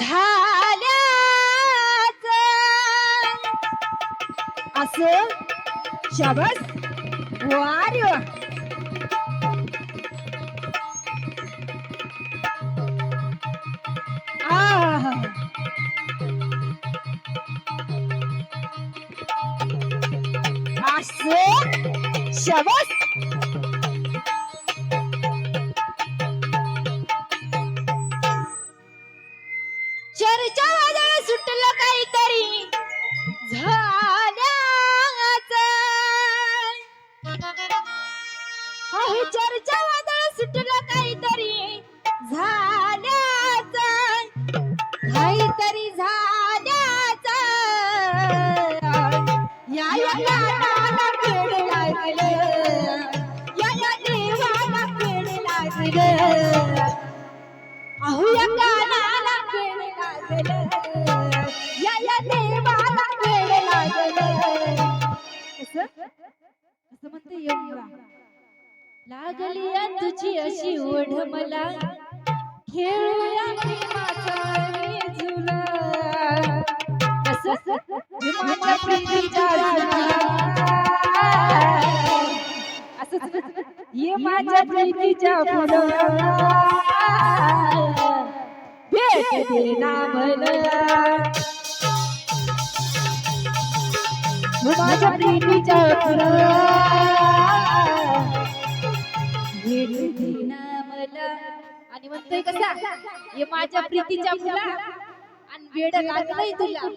झाल्याच. असं? शाबास. वा वा. आहा. असं? शाबास. चर्चा वादळ सुटलं काहीतरी झा लागली या तुझी अशी ओढ मला खेळूया प्रेमाचा झुला कसं माझ्या असंच ये माझ्या प्रीतीच्या फुलं भेट देना मला माझ्या फुलं मला आणि म्हणतोय कसा? हे माझ्या प्रीतीच्या मुला. आणि वेड लागलंय तुला.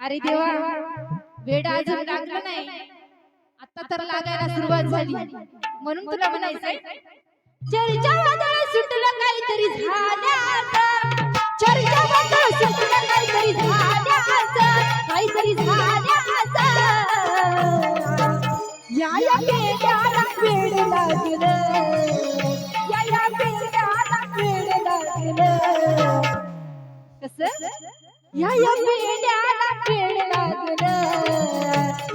अरे देवा वेड अजून लागलं नाही. आता तर लागायला सुरुवात झाली. म्हणून तुला म्हणायचंय? चर्चा वादळ सुटलं काहीतरी झाल्या चर्चा वादळ सुटलं काहीतरी झाल्या काहीतरी झाल्या या या पेड्याला लागलं या या पेड्याला लागलं कसं या या पेड्याला पेड लागलं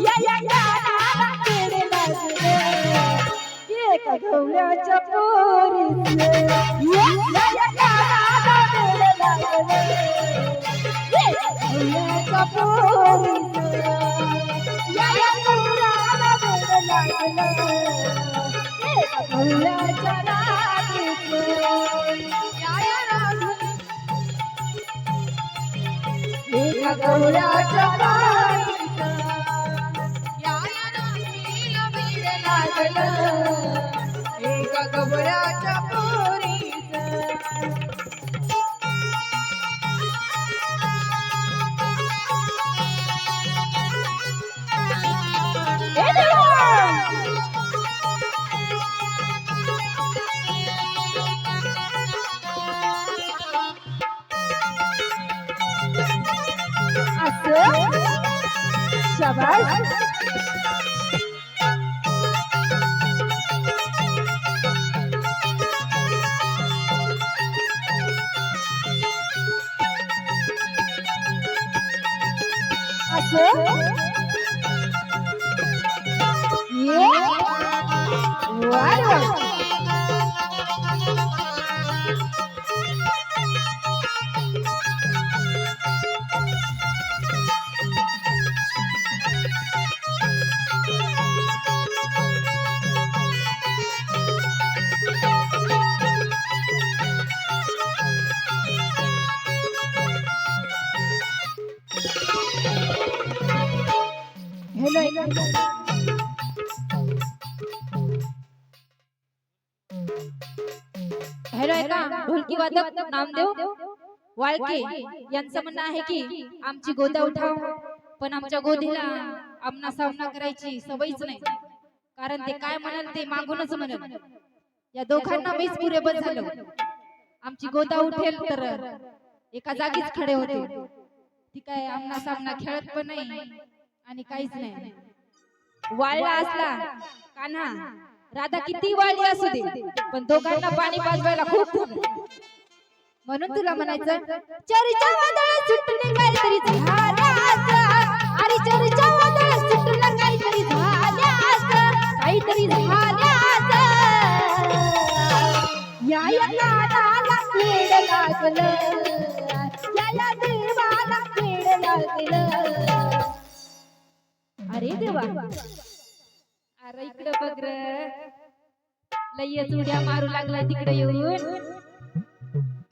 या या गाण्याला पेड लागलं एका गवळ्याच्या पोरीचं या या या गाण्याला लागलं एका गवळ्याच्या पोरीचं वेड लागलं. एका गवळ्याच्या पोरीचं शाबास नामदेव? वाळके यांचं म्हणणं आहे की आमची गोदा उठाव पण आमच्या गोदीला आमना सामना करायची सवयच नाही. कारण ते काय म्हणाल ते मागूनच म्हणाल. या दोघांना मीच पुरेबल झालं. आमची गोदा उठेल तर एका जागीच खडे होते. ती काय आमना सामना खेळत पण नाही आणि काहीच नाही. वाळला असला कान्हा राधा किती वाळली असू दे पण दोघांना पाणी पाजवायला खूप खूप म्हणून तुला म्हणायचं चर्चा वादळ सुटलं काहीतरी अरे चर्चा वादळ सुटलं काहीतरी काहीतरी अरे देवा. अरे इकडे बघ लय उड्या मारू लागला तिकडे येऊन.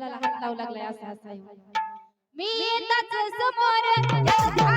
गालाला हात लावू लागलाय असं असं मी येताच समोर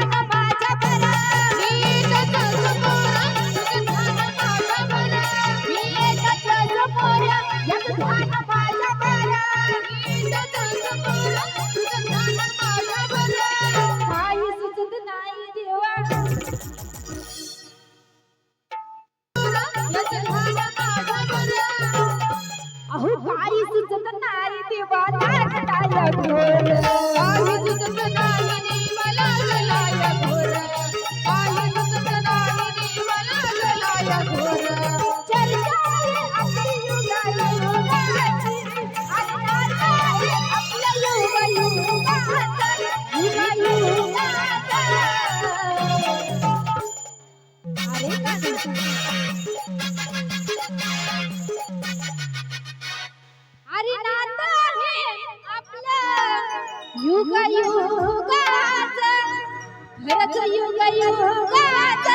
अरे नाता हे आपलं युग युगाच खरंच युग युगाच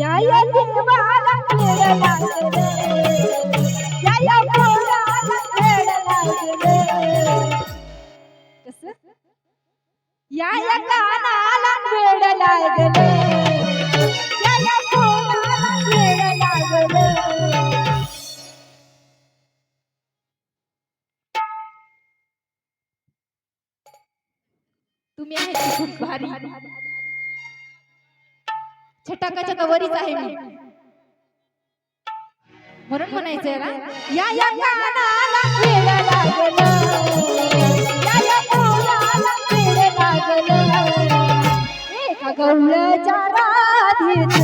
या या जिंबाला फुलं लागले तुम्ही आहे ती खूप भारी. छटाकाच्या कवरीच आहे मी. म्हणून म्हणायचंय ना या या गाणाला वेळ लागला. কৌলে যারা দিতে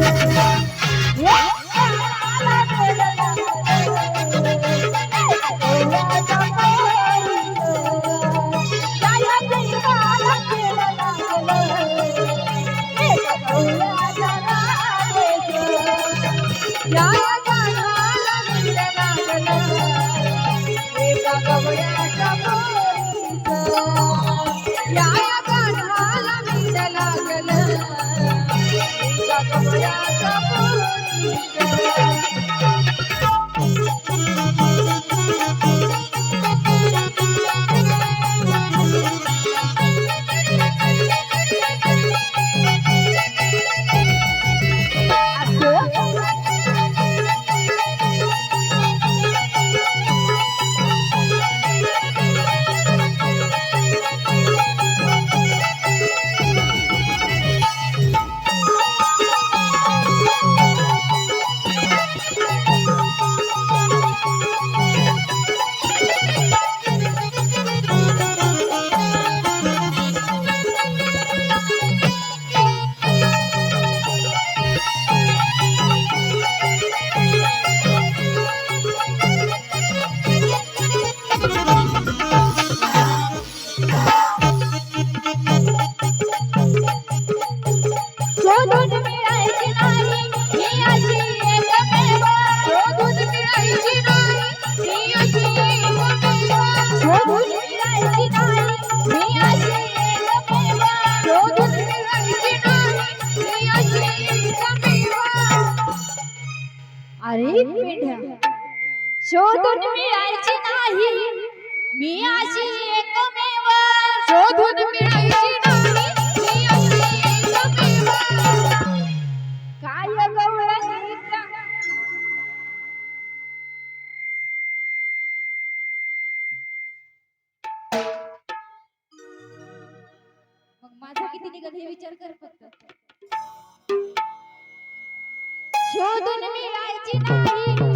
किती निघत हे विचार कर फक्त. शोधून मिळायची नाही.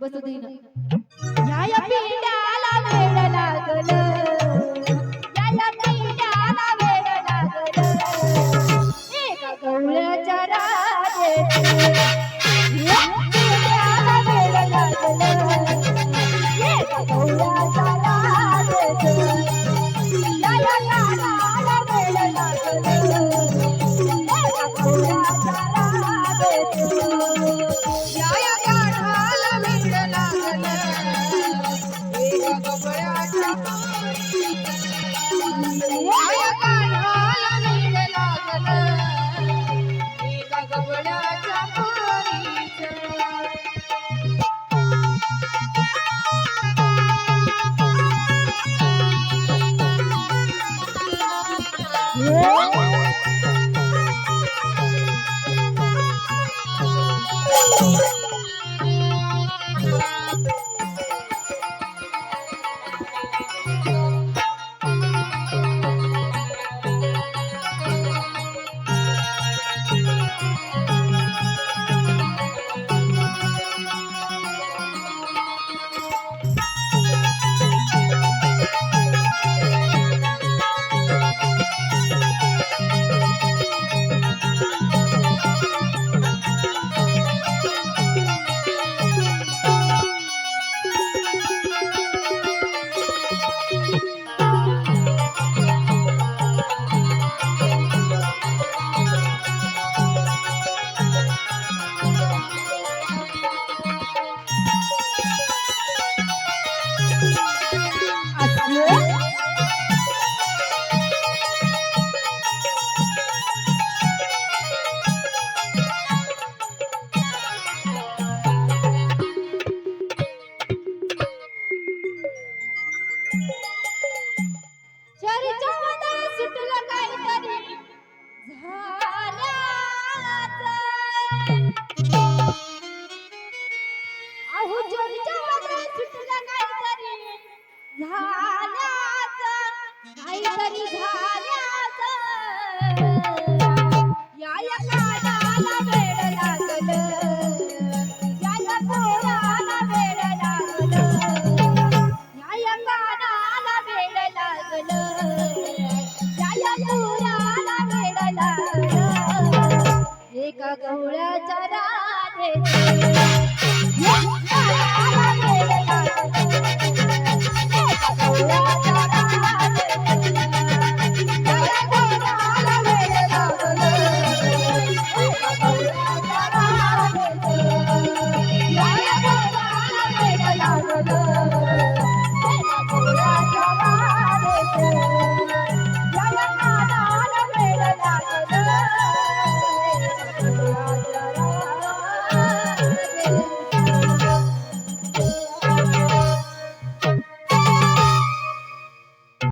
बसू देईन या या पिंडाला वेड लागलं. या या पिंडाला वेड लागलं. एका गवळ्याच्या राजेची Música Bye.